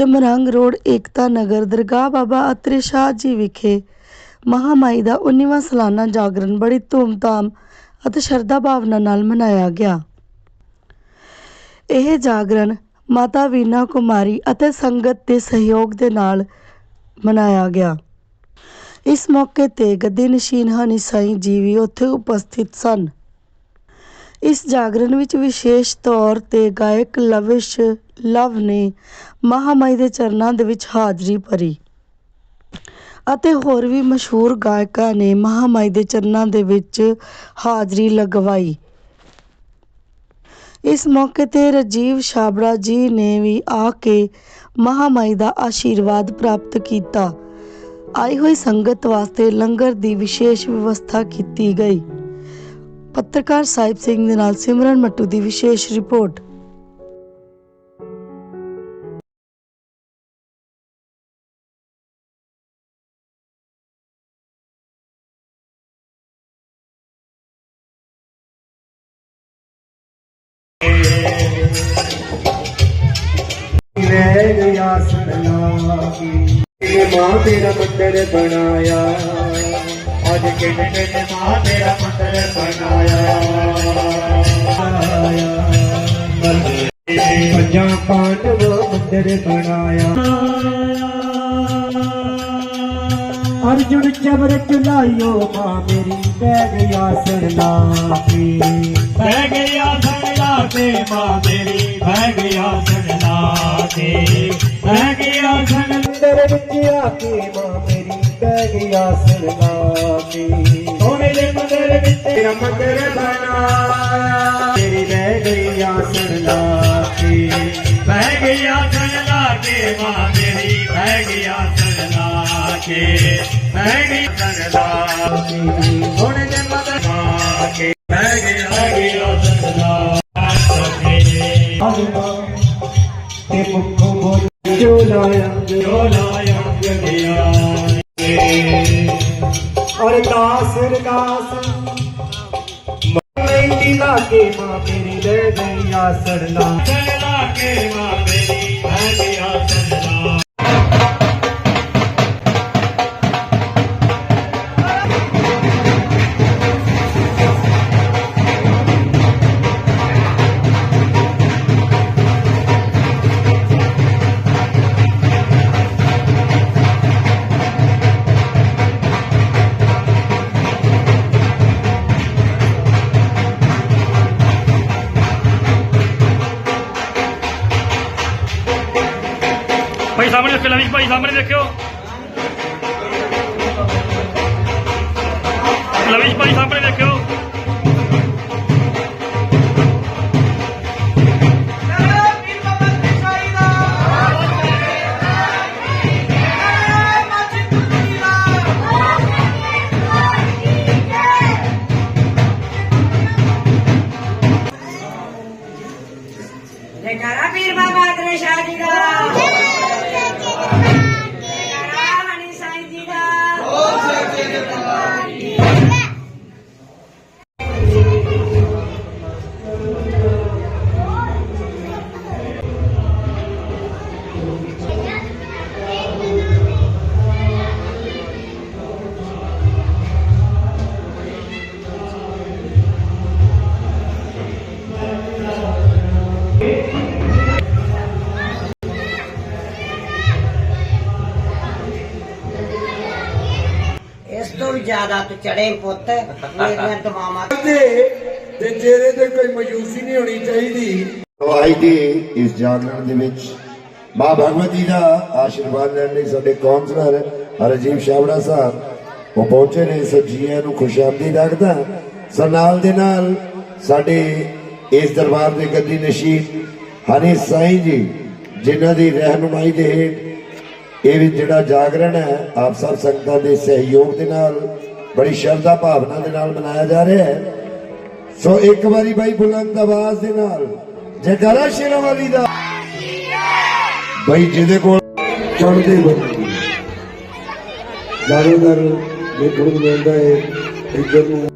ਚਮਰੰਗ road, ਏਕਤਾ ਨਗਰ, ਦਰਗਾਹ ਬਾਬਾ ਅਤਰੇ ਸ਼ਾਹ ਜੀ ਵਿਖੇ ਮਹਾਮਾਈ ਦਾ 19ਵਾਂ ਸਾਲਾਨਾ ਜਾਗਰਣ ਬੜੀ ਧੂਮਧਾਮ ਅਤੇ ਸ਼ਰਧਾ ਭਾਵਨਾ ਨਾਲ ਮਨਾਇਆ ਗਿਆ। ਇਹ ਜਾਗਰਣ ਮਾਤਾ ਵੀਨਾ ਕੁਮਾਰੀ ਅਤੇ ਸੰਗਤ ਦੇ ਸਹਿਯੋਗ ਦੇ ਨਾਲ ਮਨਾਇਆ ਗਿਆ। ਇਸ ਮੌਕੇ ਤੇ ਗੱਦੀ ਨਸ਼ੀਨ ਹਨੀ ਸਾਈਂ ਜੀ ਵੀ ਉੱਥੇ ਉਪਸਥਿਤ ਸਨ। ਇਸ ਜਾਗਰਣ ਵਿੱਚ ਵਿਸ਼ੇਸ਼ ਤੌਰ ਤੇ ਗਾਇਕ ਲਵਿਸ਼ ਲਵ ਨੇ ਮਹਾਮਾਈ ਦੇ ਚਰਨਾਂ ਦੇ ਵਿੱਚ ਹਾਜ਼ਰੀ ਭਰੀ। ਅਤੇ ਹੋਰ ਵੀ ਮਸ਼ਹੂਰ ਗਾਇਕਾਂ ਨੇ ਮਹਾਮਾਈ ਦੇ ਚਰਨਾਂ ਦੇ ਵਿੱਚ ਹਾਜ਼ਰੀ ਲਗਵਾਈ। ਇਸ ਮੌਕੇ ਤੇ ਰਜੀਵ ਛਾਬੜਾ ਜੀ ਨੇ ਵੀ ਆ ਕੇ ਮਹਾਮਾਈ ਦਾ ਆਸ਼ੀਰਵਾਦ ਪ੍ਰਾਪਤ ਕੀਤਾ। ਆਈ ਹੋਈ ਸੰਗਤ ਵਾਸਤੇ ਲੰਗਰ ਦੀ ਵਿਸ਼ੇਸ਼ ਵਿਵਸਥਾ ਕੀਤੀ ਗਈ। ਪੱਤਰਕਾਰ ਸਾਹਿਬ ਸਿੰਘ ਦੇ ਨਾਲ ਸਿਮਰਨ ਮੱਟੂ ਦੀ ਵਿਸ਼ੇਸ਼ ਰਿਪੋਰਟ। ਰਹਿ ਗਿਆ ਸੜਨਾ ਕੀ। ਮਾਂ ਤੇਰਾ ਮੰਦਰ ਬਣਾਇਆ। ਅੱਜ ਕਿੰਨੇ ਕਿੰਨੇ ਮਾਂ ਤੇਰਾ ਮੰਦਰ ਬਣਾਇਆ। ਪੰਜਾਂ ਪਾਂਡਵ ਮੰਦਰ ਬਣਾਇਆ। ਅਰਜੁਨ ਚਬਰ ਚਲਾਇਓ ਮਾਂ ਮੇਰੀ, ਬਹਿ ਗਿਆ ਸਰਨਾ ਕੀ ਬਹਿ ਗਿਆ ਸੰਗਲਾ ਤੇ ਮਾਂ ਮੇਰੀ, ਬਹਿ ਗਿਆ ਸੰਗਲਾ ਤੇ ਬਹਿ ਗਿਆ ਸੰਗਲਾ ਵਿੱਚ ਆ ਕੇ ਮਾਂ ਮੇਰੀ ਬਹਿ ਗਿਆ ਸਰਨਾ ਕੀ ਸੋਨੇ ਦੇ ਮੰਦਰ ਵਿੱਚ ਤੇਰਾ ਮੰਦਰ ਬਣਾਇਆ ਤੇਰੀ ਰਹਿ ਗਈ ਆਸਣ ਲਾਤੀ ਬਹਿ ਗਿਆ ਸੰਗਲਾ ਕੇ ਮਾਂ ਮੇਰੀ ਬਹਿ ਗਿਆ ਸੰਗਲਾ ਕੇ ਬਹਿ ਗਈ ਸੰਗਲਾ ਹੁਣ ਦੇ ਮਦਰ ਮਾਂ ਕੇ ਬਹਿ ਗਿਆ ਬਹਿ ਗਿਆ ਸੰਗਲਾ ਕੇ ਆਗਮਾ ਤੇ ਮੁਖੋਂ ਬੋਲ ਜੋ ਮਹਿੰਦੀ ਲਾ ਕੇ ਮਾਂ ਮੇਰੀ ਰਹਿ ਗਈ ਆਸਣ ਲਾ ਕੇ ਮਾਂ ਭਾਈ ਸਾਹਮਣੇ ਦੇਖਿਓ ਲਵਿਸ਼ ਭਾਈ ਸਾਹਮਣੇ ਦੇਖਿਓ ਜ਼ਿਆਦਾ ਤੂੰ ਚੜੇ ਪੁੱਤ। ਮੇਰੀਆਂ ਦਵਾਵਾਂ ਤੇ ਤੇ ਜਿਹੜੇ ਤੇ ਕੋਈ ਮਯੂਸੀ ਨਹੀਂ ਹੋਣੀ ਚਾਹੀਦੀ। ਅੱਜ ਦੀ ਇਸ ਜਾਗਰਣ ਦੇ ਵਿੱਚ ਮਾਂ ਭਗਵਤੀ ਦਾ ਆਸ਼ੀਰਵਾਦ ਲੈਣ ਲਈ ਸਾਡੇ ਕਾਉਂਸਲਰ ਰਜੀਵ ਸ਼ਾਵੜਾ ਸਾਹਿਬ ਉਹ ਪਹੁੰਚੇ ਨੇ ਸੋ ਜੀਆਂ ਨੂੰ ਖੁਸ਼ਾਮਦੀ ਰੱਖਦਾ। ਸੋ ਨਾਲ ਦੇ ਨਾਲ ਸਾਡੇ ਇਸ ਦਰਬਾਰ ਦੇ ਗੱਦੀ ਨਸ਼ੀਨ ਹਨੀ ਸਾਈਂ ਜੀ ਜਿਨ੍ਹਾਂ ਦੀ ਰਹਿਨੁਮਾਈ ਦੇ ਹੇਠ ਇਹ ਵੀ ਜਿਹੜਾ ਜਾਗਰਣ ਹੈ ਆਪ ਸਭ ਸੰਗਤਾਂ ਦੇ ਸਹਿਯੋਗ ਦੇ ਨਾਲ ਬੜੀ ਸ਼ਰਧਾ ਭਾਵਨਾ ਦੇ ਨਾਲ ਮਨਾਇਆ ਜਾ ਰਿਹਾ ਹੈ। ਸੋ ਇੱਕ ਵਾਰੀ ਬਾਈ ਬੁਲੰਦ ਆਵਾਜ਼ ਦੇ ਨਾਲ ਜੈਕਾਰਾ ਸ਼ੇਰਾਂ ਦਾ। ਬਾਈ ਜਿਹਦੇ ਕੋਲ ਚੜਦੇ ਬੰਦੇ ਦਾਰੋਦਰ ਦੇਖਣ ਨੂੰ ਮਿਲਦਾ ਹੈ ਇੱਧਰ ਨੂੰ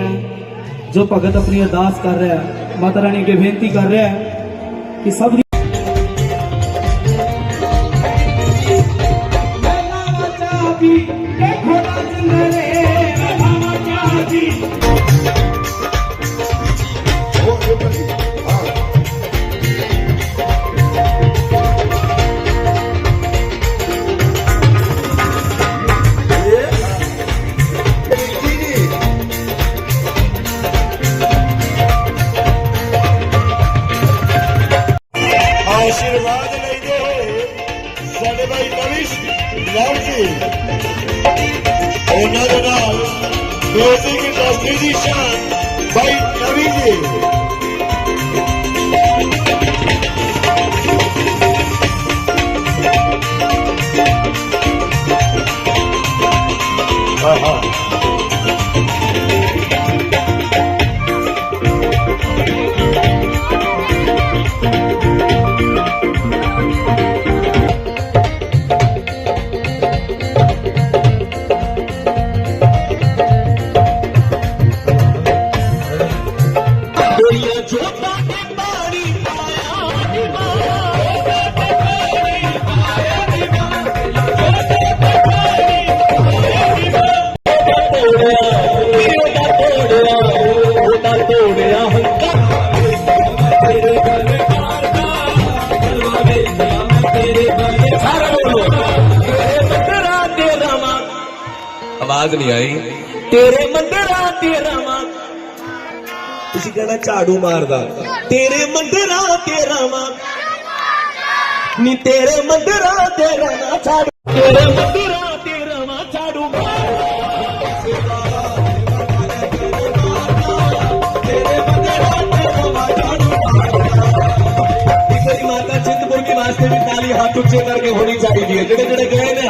है जो भगत अपनी अरदास कर रहा है माता रानी के बेनती कर रहा है कि सब ਆਵਾਜ਼ ਨਹੀਂ ਆਈ। ਤੇਰੇ ਮੰਦਰਾਂ ਤੇ ਰਾਵਾਂ। ਤੁਸੀਂ ਕਹਿੰਦਾ ਝਾੜੂ ਮਾਰਦਾ। ਤੇਰੇ ਮੰਦਰਾਂ ਤੇ ਰਾਵਾਂ। ਨੀ ਤੇਰੇ ਮੰਦਰਾਂ ਤੇ ਰਾਵਾਂ ਝਾੜੂ। ਤੇਰੇ ਮੰਦਰਾਂ ਤੇ ਰਾਵਾਂ ਝਾੜੂ ਮਾਤਾ ਚਿੰਤਪੁਰਨੀ ਵਾਸਤੇ ਵੀ ਤਾਲੀ ਹੱਥ ਉੱਚੇ ਕਰਕੇ ਹੋਣੀ ਚਾਹੀਦੀ ਹੈ। ਜਿਹੜੇ ਜਿਹੜੇ ਗਏ ਨੇ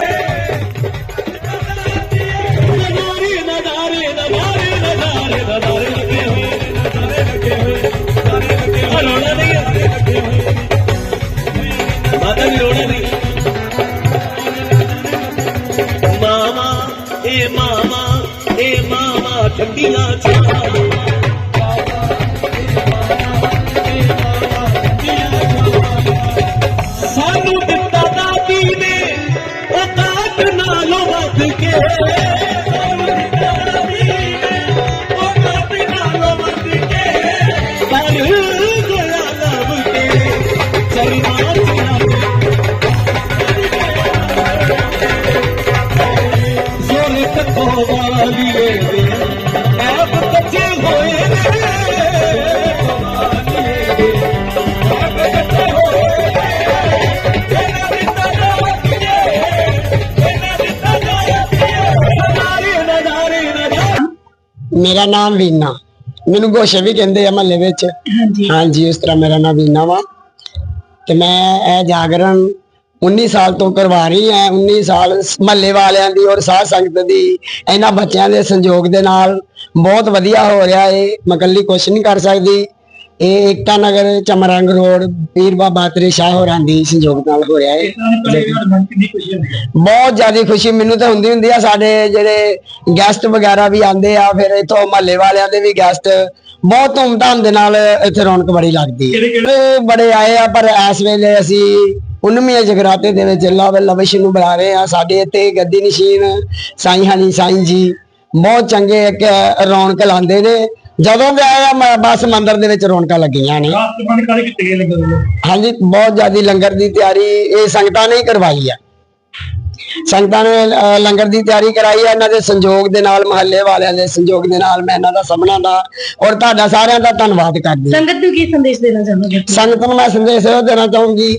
ਮੇਰਾ ਨਾਮ ਵੀਨਾ। ਮੈਨੂੰ ਗੋਸ਼ੇ ਵੀ ਕਹਿੰਦੇ ਆ ਮਹੱਲੇ ਵਿੱਚ। ਹਾਂਜੀ। ਹਾਂਜੀ ਉਸ ਤਰ੍ਹਾਂ ਮੇਰਾ ਨਾਮ ਵੀਨਾ ਵਾ। ਤੇ ਮੈਂ ਇਹ ਜਾਗਰਣ 19 ਸਾਲ ਤੋਂ ਕਰਵਾ ਰਹੀ ਹਾਂ। 19 ਸਾਲ ਮਹੱਲੇ ਵਾਲਿਆਂ ਦੀ ਔਰ ਸਾਧ ਸੰਗਤ ਦੀ ਇਹਨਾਂ ਬੱਚਿਆਂ ਦੇ ਸੰਯੋਗ ਦੇ ਨਾਲ ਬਹੁਤ ਵਧੀਆ ਹੋ ਰਿਹਾ ਏ। ਮੈਂ ਇਕੱਲੀ ਕੁਛ ਨਹੀਂ ਕਰ ਸਕਦੀ। ਇਹ ਏਕਤਾ ਨਗਰ ਚਮਰੰਗ ਰੋਡ ਪੀਰ ਬਾਬਾ ਤਰੇ ਸ਼ਾਹ ਹੋਰਾਂ ਦੀ ਸੰਯੋਗ ਨਾਲ ਹੋ ਰਿਹਾ ਏ ਬਹੁਤ ਜ਼ਿਆਦਾ ਖੁਸ਼ੀ ਮੈਨੂੰ ਤਾਂ ਹੁੰਦੀ ਹੁੰਦੀ ਆ ਸਾਡੇ ਜਿਹੜੇ ਗੈਸਟ ਵਗੈਰਾ ਵੀ ਆਉਂਦੇ ਆ ਫਿਰ ਇਥੋਂ ਮਹੱਲੇ ਵਾਲਿਆਂ ਦੇ ਵੀ ਗੈਸਟ ਬਹੁਤ ਧੂਮਧਾਮ ਦੇ ਨਾਲ ਇੱਥੇ ਰੌਣਕ ਬੜੀ ਲੱਗਦੀ ਹੈ। ਬੜੇ ਆਏ ਆ ਪਰ ਇਸ ਵੇਲੇ ਅਸੀਂ 19ਵੀਂ ਜਗਰਾਤੇ ਦੇ ਵਿੱਚ ਅੱਲਾ ਵੱਲ ਲਵਿਸ਼ ਨੂੰ ਬੁਲਾ ਰਹੇ ਆ ਸਾਡੇ ਇੱਥੇ ਗੱਦੀ ਨਸ਼ੀਨ ਸਾਈਂ ਹਨੀ ਸਾਈਂ ਜੀ ਬਹੁਤ ਚੰਗੇ ਇੱਕ ਰੌਣਕ ਲਾਉਂਦੇ ਨੇ। ਜਦੋਂ ਵੀ ਆਏ ਆ ਮ- ਬਸ ਮੰਦਿਰ ਦੇ ਵਿੱਚ ਰੌਣਕਾਂ ਲੱਗੀਆਂ ਨੇ। ਰਾਤ ਕਾਲੇ ਕਿੱਤੇ ਗਏ ਲੰਗਰ ਵੱਲੋਂ ਹਾਂਜੀ ਬਹੁਤ ਜ਼ਿਆਦਾ ਲੰਗਰ ਦੀ ਤਿਆਰੀ ਇਹ ਸੰਗਤਾਂ ਨੇ ਹੀ ਕਰਵਾਈ ਆ। ਸੰਗਤਾਂ ਨੇ ਲੰਗਰ ਦੀ ਤਿਆਰੀ ਕਰਾਈ ਹੈ ਇਹਨਾਂ ਦੇ ਸੰਯੋਗ ਦੇ ਨਾਲ ਮਹੱਲੇ ਵਾਲਿਆਂ ਦੇ ਸੰਯੋਗ ਦੇ ਨਾਲ ਮੈਂ ਇਹਨਾਂ ਦਾ ਸਭਨਾਂ ਦਾ ਔਰ ਤੁਹਾਡਾ ਸਾਰਿਆਂ ਦਾ ਧੰਨਵਾਦ ਕਰਦੀ ਹਾਂ। ਸੰਗਤ ਨੂੰ ਕੀ ਸੰਦੇਸ਼ ਦੇਣਾ ਚਾਹੁੰਦੇ ਸੰਗਤ ਨੂੰ ਮੈਂ ਸੰਦੇਸ਼ ਇਹ ਦੇਣਾ ਚਾਹੂੰਗੀ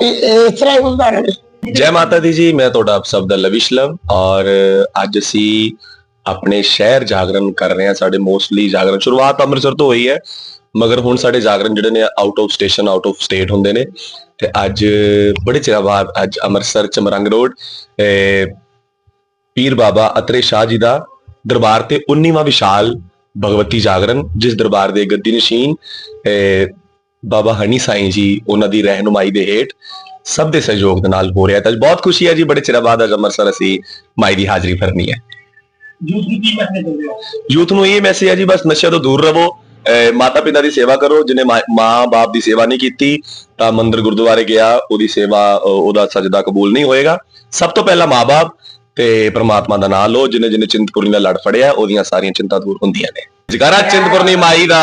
ਕਿ ਇਸ ਤਰ੍ਹਾਂ ਹੀ ਉਦਾਹਰਣ ਜੈ ਮਾਤਾ ਦੀ ਜੀ ਮੈਂ ਤੁਹਾਡਾ ਆਪ ਸਭ ਦਾ ਲਵਿਸ਼ ਲਵ ਔਰ ਅੱਜ ਅਸੀਂ ਆਪਣੇ ਸ਼ਹਿਰ ਜਾਗਰਣ ਕਰ ਰਹੇ ਹਾਂ ਸਾਡੇ ਮੋਸਟਲੀ ਜਾਗਰਣ ਸ਼ੁਰੂਆਤ ਅੰਮ੍ਰਿਤਸਰ ਤੋਂ ਹੋਈ ਹੈ ਮਗਰ ਹੁਣ ਸਾਡੇ ਜਾਗਰਣ ਜਿਹੜੇ ਨੇ out of station out of state ਹੁੰਦੇ ਨੇ ਤੇ ਅੱਜ ਬੜੇ ਚਿਰ ਬਾਅਦ ਅੱਜ ਅੰਮ੍ਰਿਤਸਰ ਚਮਰੰਗ ਰੋਡ ਅਹ, ਪੀਰ ਬਾਬਾ ਅਤਰੇ ਸ਼ਾਹ ਜੀ ਦਾ ਦਰਬਾਰ ਤੇ 19ਵਾਂ ਵਿਸ਼ਾਲ ਭਗਵਤੀ ਜਾਗਰਣ ਜਿਸ ਦਰਬਾਰ ਦੇ ਗੱਦੀ ਨਸ਼ੀਨ ਅਹ, ਬਾਬਾ ਹਨੀ ਸਾਈਂ ਜੀ ਉਹਨਾਂ ਦੀ ਰਹਿਨੁਮਾਈ ਦੇ ਹੇਠ ਸਭ ਦੇ ਸਹਿਯੋਗ ਦੇ ਨਾਲ ਹੋ ਰਿਹਾ ਤਾਂ ਬਹੁਤ ਖੁਸ਼ੀ ਹੈ ਜੀ ਬੜੇ ਚਿਰ ਬਾਅਦ ਅੱਜ ਅੰਮ੍ਰਿਤਸਰ ਅਸੀਂ ਮਾਈ ਦੀ ਹਾਜ਼ਰੀ ਭਰਨੀ ਹੈ। ਯੂਥ ਨੂੰ ਕੀ ਮੈਸੇਜ ਦਿੰਦੇ ਹੋ? ਯੂਥ ਨੂੰ ਇਹ ਮੈਸੇਜ ਹੈ ਜੀ ਬਸ ਨਸ਼ਿਆਂ ਤੋਂ ਦੂਰ ਰਹੋ ਮਾਤਾ ਪਿਤਾ ਦੀ ਸੇਵਾ ਕਰੋ ਜਿਹਨੇ ਮਾਂ ਬਾਪ ਦੀ ਸੇਵਾ ਨਹੀਂ ਕੀਤੀ ਤਾਂ ਮੰਦਿਰ ਗੁਰਦੁਆਰੇ ਗਿਆ ਉਹਦੀ ਸੇਵਾ ਉਹਦਾ ਸਜਦਾ ਕਬੂਲ ਨਹੀਂ ਹੋਏਗਾ। ਸਭ ਤੋਂ ਪਹਿਲਾਂ ਮਾਂ-ਬਾਪ ਤੇ ਪ੍ਰਮਾਤਮਾ ਦਾ ਨਾਮ ਲਓ ਜਿਹਨੇ ਜਿਹਨੇ ਚਿੰਤਪੁਰਨੀ ਨਾਲ ਲੜ ਫੜਿਆ ਉਹਦੀਆਂ ਸਾਰੀਆਂ ਚਿੰਤਾ ਦੂਰ ਹੁੰਦੀਆਂ ਨੇ। ਜਗਾਰਾ ਚਿੰਤਪੁਰਨੀ ਮਾਈ ਦਾ।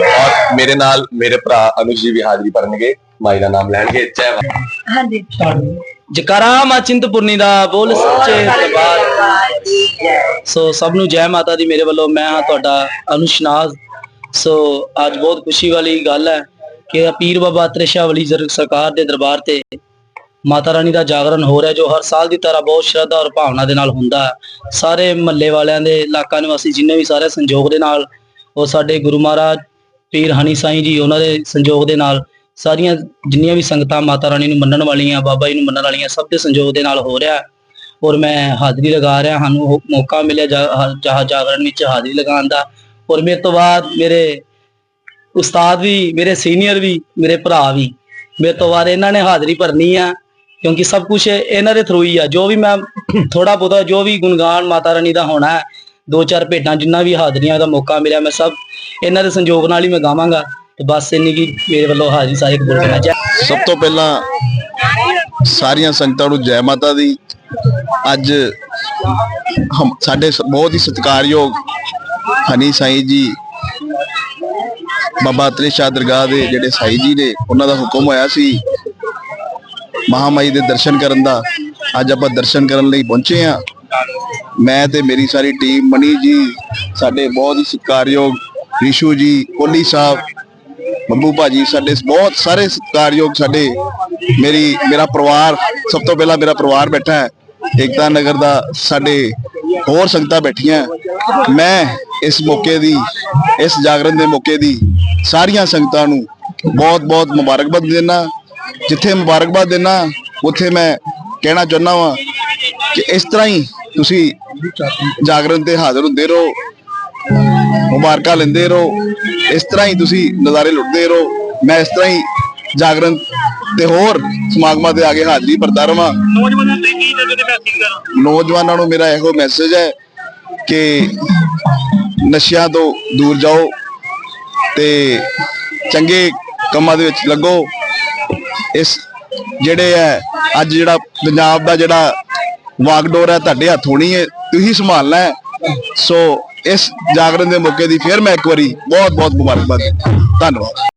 ਔਰ ਮੇਰੇ ਨਾਲ ਮੇਰੇ ਭਰਾ ਅਨੁਜ ਜੀ ਵੀ ਹਾਜ਼ਰੀ ਭਰਨਗੇ ਮਾਈ ਦਾ ਨਾਮ ਲੈਣਗੇ ਜੈ ਮਾਤਾ ਜਕਾਰਾ ਮਾ ਚਿੰਤਪੁਰਨੀ ਦਾ ਬੋਲ ਸੱਚੇ ਦਰਬਾਰ ਸੋ ਸਭ ਨੂੰ ਜੈ ਮਾਤਾ ਦੀ ਮੇਰੇ ਵੱਲੋਂ ਮੈਂ ਹਾਂ ਤੁਹਾਡਾ ਅਨੁਸ਼ਨਾਜ਼ ਸੋ ਅੱਜ ਬਹੁਤ ਖੁਸ਼ੀ ਵਾਲੀ ਗੱਲ ਹੈ ਕਿ ਪੀਰ ਬਾਬਾ ਤ੍ਰਿਸ਼ਾ ਵਾਲੀ ਜ਼ਰ- ਸਰਕਾਰ ਦੇ ਦਰਬਾਰ ਤੇ ਮਾਤਾ ਰਾਣੀ ਦਾ ਜਾਗਰਣ ਹੋ ਰਿਹਾ ਜੋ ਹਰ ਸਾਲ ਦੀ ਤਰ੍ਹਾਂ ਬਹੁਤ ਸ਼ਰਧਾ ਔਰ ਭਾਵਨਾ ਦੇ ਨਾਲ ਹੁੰਦਾ ਹੈ। ਸਾਰੇ ਮਹੱਲੇ ਵਾਲਿਆਂ ਦੇ ਇਲਾਕਾ ਨਿਵਾਸੀ ਜਿੰਨੇ ਵੀ ਸਾਰੇ ਸੰਯੋਗ ਦੇ ਨਾਲ ਉਹ ਸਾਡੇ ਗੁਰੂ ਮਹਾਰਾਜ ਪੀਰ ਹਨੀ ਸਾਈਂ ਜੀ ਉਹਨਾਂ ਦੇ ਸੰਯੋਗ ਦੇ ਨਾਲ ਸਾਰੀਆਂ ਜਿੰਨੀਆਂ ਵੀ ਸੰਗਤਾਂ ਮਾਤਾ ਰਾਣੀ ਨੂੰ ਮੰਨਣ ਵਾਲੀਆਂ, ਬਾਬਾ ਜੀ ਨੂੰ ਮੰਨਣ ਵਾਲੀਆਂ ਸਭ ਦੇ ਸੰਯੋਗ ਦੇ ਨਾਲ ਹੋ ਰਿਹਾ ਔਰ ਮੈਂ ਹਾਜ਼ਰੀ ਲਗਾ ਰਿਹਾ, ਸਾਨੂੰ ਮੌਕਾ ਮਿਲਿਆ ਜਾ- ਜਾਗਰਣ ਵਿੱਚ ਹਾਜ਼ਰੀ ਲਗਾਉਣ ਦਾ। ਔਰ ਮੇਰੇ ਤੋਂ ਬਾਅਦ ਮੇਰੇ ਉਸਤਾਦ ਵੀ, ਮੇਰੇ ਸੀਨੀਅਰ ਵੀ, ਮੇਰੇ ਭਰਾ ਵੀ, ਮੇਰੇ ਤੋਂ ਬਾਅਦ ਇਹਨਾਂ ਨੇ ਹਾਜ਼ਰੀ ਭਰਨੀ ਆ, ਕਿਉਂਕਿ ਸਭ ਕੁਝ ਇਹਨਾਂ ਦੇ ਥਰੂ ਹੀ ਆ। ਜੋ ਵੀ ਮੈਂ ਥੋੜਾ ਬਹੁਤਾ, ਜੋ ਵੀ ਗੁਣਗਾਨ ਮਾਤਾ ਰਾਣੀ ਦਾ ਹੋਣਾ ਹੈ, ਦੋ ਚਾਰ ਭੇਟਾਂ ਜਿੰਨਾ ਵੀ ਹਾਜ਼ਰੀਆਂ ਦਾ ਮੌਕਾ ਮਿਲਿਆ, ਮੈਂ ਸਭ ਇਹਨਾਂ ਦੇ ਸੰਯੋਗ ਨਾਲ ਹੀ ਮੈਂ ਗਾਵਾਂਗਾ। ਤੇ ਬਸ ਇੰਨੀ ਕੀ ਮੇਰੇ ਵੱਲੋਂ ਹਾਜ਼ਰੀ ਸਾਰੇ ਕਬੂਲ ਕਰਨਾ ਚਾਹ ਸਭ ਤੋਂ ਪਹਿਲਾਂ ਸਾਰੀਆਂ ਸੰਗਤਾਂ ਨੂੰ ਜੈ ਮਾਤਾ ਦੀ। ਅੱਜ ਸਾਡੇ ਬਹੁਤ ਹੀ ਸਤਿਕਾਰਯੋਗ ਹਨੀ ਸਾਈ ਜੀ, ਬਾਬਾ ਤ੍ਰਿਸ਼ਾ ਦਰਗਾਹ ਦੇ ਜਿਹੜੇ ਸਾਈ ਜੀ ਨੇ, ਉਹਨਾਂ ਦਾ ਹੁਕਮ ਹੋਇਆ ਸੀ ਮਹਾਮਾਈ ਦੇ ਦਰਸ਼ਨ ਕਰਨ ਦਾ। ਅੱਜ ਆਪਾਂ ਦਰਸ਼ਨ ਕਰਨ ਲਈ ਪਹੁੰਚੇ ਆ ਮੈਂ ਤੇ ਮੇਰੀ ਸਾਰੀ ਟੀਮ, ਮਨੀ ਜੀ, ਸਾਡੇ ਬਹੁਤ ਹੀ ਸਤਿਕਾਰਯੋਗ ਰਿਸ਼ੂ ਜੀ, ਕੋਹਲੀ ਸਾਹਿਬ ਬੱਬੂ ਭਾਜੀ, ਸਾਡੇ ਬਹੁਤ ਸਾਰੇ ਸਤਿਕਾਰਯੋਗ ਸਾਡੇ ਮੇਰੀ, ਮੇਰਾ ਪਰਿਵਾਰ, ਸਭ ਤੋਂ ਪਹਿਲਾਂ ਮੇਰਾ ਪਰਿਵਾਰ ਬੈਠਾ ਹੈ। ਏਕਤਾ ਨਗਰ ਦਾ ਸਾਡੇ ਹੋਰ ਸੰਗਤਾਂ ਬੈਠੀਆਂ। ਮੈਂ ਇਸ ਮੌਕੇ ਦੀ, ਇਸ ਜਾਗਰਣ ਦੇ ਮੌਕੇ ਦੀ ਸਾਰੀਆਂ ਸੰਗਤਾਂ ਨੂੰ ਬਹੁਤ ਬਹੁਤ ਮੁਬਾਰਕਬਾਦ ਦਿੰਦਾ। ਜਿੱਥੇ ਮੁਬਾਰਕਬਾਦ ਦਿੰਦਾ, ਉੱਥੇ ਮੈਂ ਕਹਿਣਾ ਚਾਹੁੰਦਾ ਵਾਂ ਕਿ ਇਸ ਤਰ੍ਹਾਂ ਹੀ ਤੁਸੀਂ ਜਾਗਰਣ ਤੇ ਹਾਜ਼ਰ ਹੁੰਦੇ ਰਹੋ। ਮੁਬਾਰਕਾਂ ਲੈਂਦੇ ਰਹੋ। ਇਸ ਤਰ੍ਹਾਂ ਹੀ ਤੁਸੀਂ ਨਜ਼ਾਰੇ ਲੁੱਟਦੇ ਰਹੋ। ਮੈਂ ਇਸ ਤਰ੍ਹਾਂ ਹੀ ਜਾਗਰਣ ਤੇ ਹੋਰ ਸਮਾਗਮਾਂ ਤੇ ਆ ਕੇ ਹਾਜ਼ਰੀ ਭਰਦਾ ਰਵਾਂ। ਨੌਜਵਾਨਾਂ ਤੇ ਕੀ ਜਿਹੜੇ ਮੈਸੇਜ ਕਰ ਨੌਜਵਾਨਾਂ ਨੂੰ ਮੇਰਾ ਇਹੋ ਮੈਸੇਜ ਹੈ ਕਿ ਨਸ਼ਿਆਂ ਤੋਂ ਦੂਰ ਜਾਓ ਤੇ ਚੰਗੇ ਕੰਮਾਂ ਦੇ ਵਿੱਚ ਲੱਗੋ। ਇਸ ਜਿਹੜੇ ਹੈ ਅੱਜ ਜਿਹੜਾ ਪੰਜਾਬ ਦਾ ਜਿਹੜਾ ਵਾਗਡੋਰ ਹੈ ਤੁਹਾਡੇ ਹੱਥ ਹੋਣੀ ਹੈ। ਤੁਸੀਂ ਸੰਭਾਲਣਾ ਹੈ। ਸੋ ਇਸ ਜਾਗਰਣ ਦੇ ਮੌਕੇ ਦੀ ਫਿਰ ਮੈਂ ਇੱਕ ਵਾਰੀ ਬਹੁਤ ਬਹੁਤ ਮੁਬਾਰਕਬਾਦ। ਧੰਨਵਾਦ।